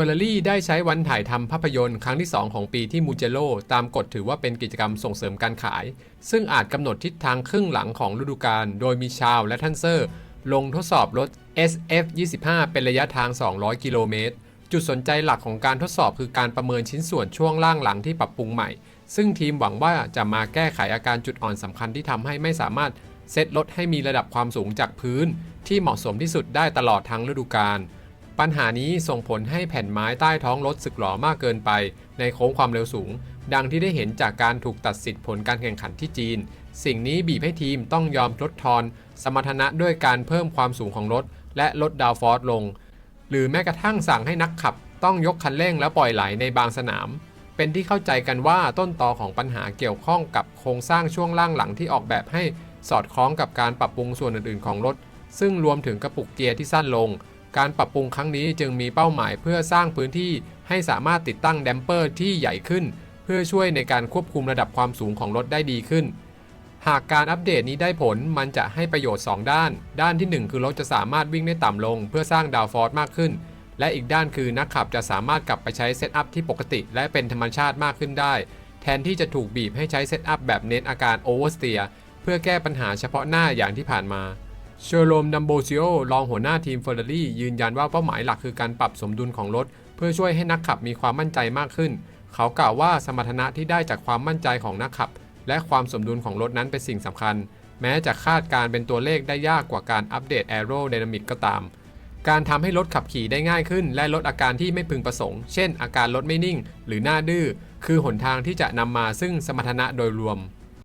อร์รารี่ได้ใช้วันถ่ายทำภาพยนตร์ครั้งที่ 2 ของปีที่มูเจโ o ตามกฎถือว่าเป็นกิจกรรมส่งเสริมการขาย ซึ่งอาจกำหนดทิศทางครึ่งหลังของฤดูกาลโดยมีชาวและทันเซอร์ ลงทดสอบรถ SF25 เป็นระยะทาง 200 กิโลเมตร จุดสนใจหลักของการทดสอบคือการประเมินชิ้นส่วนช่วงล่างหลังที่ปรับปรุงใหม่ ซึ่งทีมหวังว่าจะมาแก้ไขอาการจุดอ่อนสำคัญที่ทำให้ไม่สามารถเซตรถให้มีระดับความสูงจากพื้น ที่เหมาะสมที่สุดได้ตลอดทั้งฤดูกาล ปัญหานี้ส่งผลให้แผ่นไม้ใต้ท้องรถสึกหรอมากเกินไป ในโค้งความเร็วสูง ดังที่ได้เห็นจากการถูกตัดสิทธิ์ผลการแข่งขันที่จีน สิ่งนี้บีบให้ทีมต้องยอมลดทอน สมรรถนะด้วยการเพิ่มความสูงของรถ และลดดาวฟอร์สลง หรือแม้กระทั่งสั่งให้นักขับ ต้องยกคันเร่งแล้วปล่อยไหลในบางสนาม เป็นที่เข้าใจกันว่าต้นตอของปัญหาเกี่ยวข้องกับโครงสร้างช่วงล่างหลังที่ออกแบบให้สอดคล้องกับการปรับปรุงส่วนอื่นๆของรถ ซึ่งรวมถึงกระปุกเกียร์ที่สั้นลง การปรับปรุงครั้งนี้จึงมีเป้าหมายเพื่อสร้างพื้นที่ให้สามารถติดตั้งแดมเปอร์ที่ใหญ่ขึ้น เพื่อช่วยในการควบคุมระดับความสูงของรถได้ดีขึ้น หากการอัปเดตนี้ได้ผลมันจะให้ประโยชน์ 2 ด้าน ด้านทีหนึ่1 คือรถจะสามารถวิ่งได้ต่ำลง เพื่อสร้างดาวฟอร์สมากขึ้น และอีกด้านคือนักขับจะสามารถกลับไปใช้เซตอัพที่ปกติ และเป็นธรรมชาติมากขึ้นได้ แทนที่จะถูกบีบให้ใช้เซตอัพแบบเน้นอาการโอเวอร์สเตียเพื่อแก้ปัญหาเฉพาะหน้าอย่างที่ผ่านมา เชอร์โรมดัมโบซิโอรองหัวหน้าทีมเฟอร์รารี่ยืนยันว่าเป้าหมายหลักคือการปรับสมดุลของรถ เพื่อช่วยให้นักขับมีความมั่นใจมากขึ้น เขากล่าวว่าสมรรถนะที่ได้จากความมั่นใจของนักขับ และความสมดุลของรถนั้นเป็นสิ่งสำคัญ แม้จะคาดการเป็นตัวเลขได้ยากกว่าการอัปเดตแอโร d y นามิกก็ตาม การทำให้รถขับขี่ได้ง่ายขึ้น และลดอาการที่ไม่พึงประสงค์ เช่น อาการรถไม่นิ่ง หรือหน้าดื้อคือหนทางที่จะนำมาซึ่งสมรรถนะโดยรวม